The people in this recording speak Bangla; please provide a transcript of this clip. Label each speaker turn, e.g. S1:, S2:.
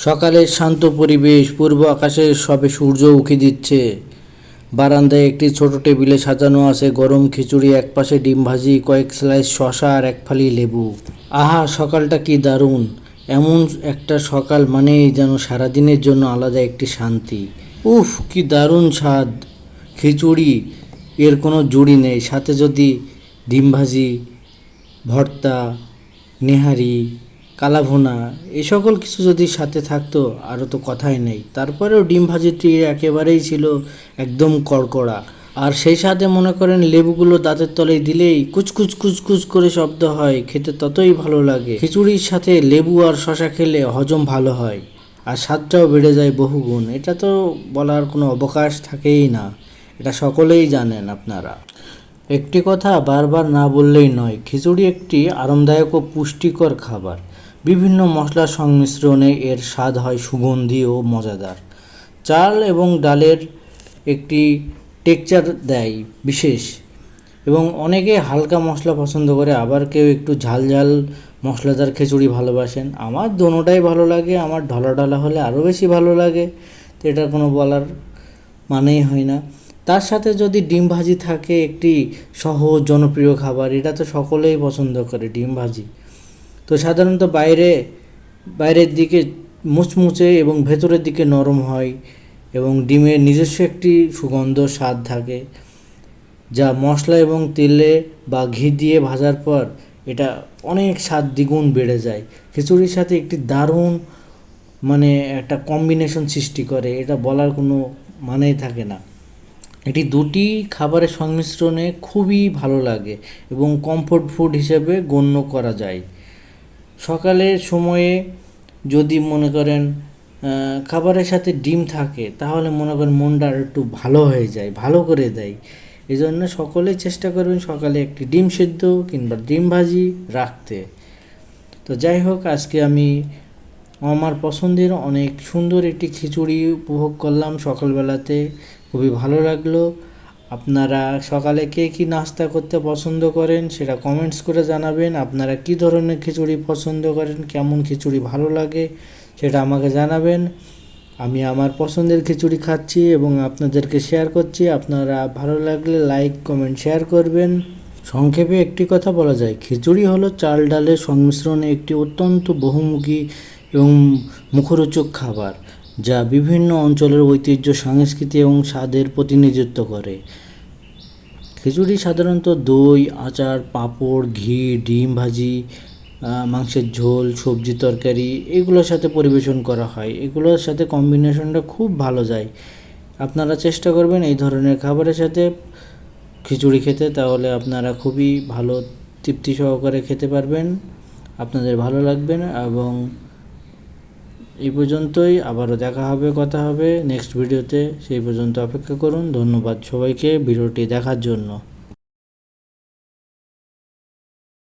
S1: সকালের শান্ত পরিবেশ, পূর্ব আকাশে সবে সূর্য উঁকি দিচ্ছে। বারান্দায় একটি ছোট টেবিলে সাজানো আছে গরম খিচুড়ি, একপাশে ডিম ভাজি, কয়েক স্লাইস শশা আর এক ফালি লেবু। আহা, সকালটা কি দারুণ! এমন একটা সকাল মানেই যেন সারাদিনের জন্য আলাদা একটি শান্তি। উফ, কি দারুণ স্বাদ! খিচুড়ি, এর কোনো জুড়ি নেই। সাথে যদি ডিম ভাজি, ভর্তা, নেহারি কালাভুনা এই সকল কিছু যদি সাথে থাকতো আরও তো কথাই নেই। তারপরেও ডিম ভাজিটি একেবারেই ছিল একদম কড়কড়া। আর সেই সাথে মনে করেন লেবুগুলো দাঁতের তলায় দিলেই কুচকুচ কুচকুচ করে শব্দ হয়, খেতে ততই ভালো লাগে। খিচুড়ির সাথে লেবু আর শশা খেলে হজম ভালো হয়, আর স্বাদটাও বেড়ে যায় বহুগুণ। এটা তো বলার কোনো অবকাশ থাকেই না, এটা সকলেই জানেন আপনারা। একটি কথা বারবার না বললেই নয়, খিচুড়ি একটি আরামদায়ক ও পুষ্টিকর খাবার। বিভিন্ন মশলার সংমিশ্রণে এর স্বাদ হয় সুগন্ধি ও মজাদার। চাল এবং ডালের একটি টেক্সচার দেয় বিশেষ এবং অনেকে হালকা মশলা পছন্দ করে, আবার কেউ একটু ঝাল ঝাল মশলাদার খিচুড়ি ভালোবাসেন। আমার দোনোটাই ভালো লাগে, আমার ঢলা ঢলা হলে আরও বেশি ভালো লাগে। তো এটা কোনো বলার মানেই হয় না। তার সাথে যদি ডিম ভাজি থাকে একটি সহজ, জনপ্রিয় খাবার, এটা তো সকলেই পছন্দ করে ডিম ভাজি। তো সাধারণত বাইরে, বাইরের দিকে মুচমুচে এবং ভেতরের দিকে নরম হয় এবং ডিমের নিজস্ব একটি সুগন্ধ, স্বাদ থাকে যা মশলা এবং তেলে বা ঘি দিয়ে ভাজার পর এটা অনেক স্বাদ দ্বিগুণ বেড়ে যায়। খিচুড়ির সাথে একটি দারুণ মানে একটা কম্বিনেশন সৃষ্টি করে, এটা বলার কোনো মানেই থাকে না। এটি দুটি খাবারের সংমিশ্রণে খুবই ভালো লাগে এবং কমফোর্ট ফুড হিসেবে গণ্য করা যায়। সকালের সময়ে যদি মনে করেন খাবারের সাথে ডিম থাকে, তাহলে মনে করেন মনটা একটু ভালো হয়ে যায়, ভালো করে দেয়। এই জন্য সকলেই চেষ্টা করবেন সকালে একটি ডিম সেদ্ধ কিংবা ডিম ভাজি রাখতে। তো যাই হোক, আজকে আমি আমার পছন্দের অনেক সুন্দর একটি খিচুড়ি উপভোগ করলাম সকালবেলাতে। খুবই ভালো লাগল। আপনারা সকালে কে কী নাস্তা করতে পছন্দ করেন সেটা কমেন্টস করে জানাবেন। আপনারা কী ধরনের খিচুড়ি পছন্দ করেন, কেমন খিচুড়ি ভালো লাগে সেটা আমাকে জানাবেন। আমি আমার পছন্দের খিচুড়ি খাচ্ছি এবং আপনাদেরকে শেয়ার করছি। আপনারা ভালো লাগলে লাইক কমেন্ট শেয়ার করবেন। সংক্ষেপে একটি কথা বলা যায়, খিচুড়ি হলো চাল ডালের সংমিশ্রণে একটি অত্যন্ত বহুমুখী এবং মুখরোচক খাবার। যা বিভিন্ন অঞ্চলের ঐতিহ্য, সংস্কৃতি এবং স্বাদের প্রতিনিধিত্ব করে। খিচুড়ি সাধারণত দই, আচার, পাঁপড়, ঘি, ডিম ভাজি মাংসের ঝোল, সবজি তরকারি এগুলোর সাথে পরিবেশন করা হয়। এগুলোর সাথে কম্বিনেশনটা খুব ভালো যায়। আপনারা চেষ্টা করবেন এই ধরনের খাবারের সাথে খিচুড়ি খেতে, তাহলে আপনারা খুবই ভালো তৃপ্তি সহকারে খেতে পারবেন, আপনাদের ভালো লাগবেন এবং এই পর্যন্তই, আবারও দেখা হবে, কথা হবে। নেক্সট ভিডিওতে সেই পর্যন্ত অপেক্ষা করুন। ধন্যবাদ সবাইকে ভিডিওটি দেখার জন্য।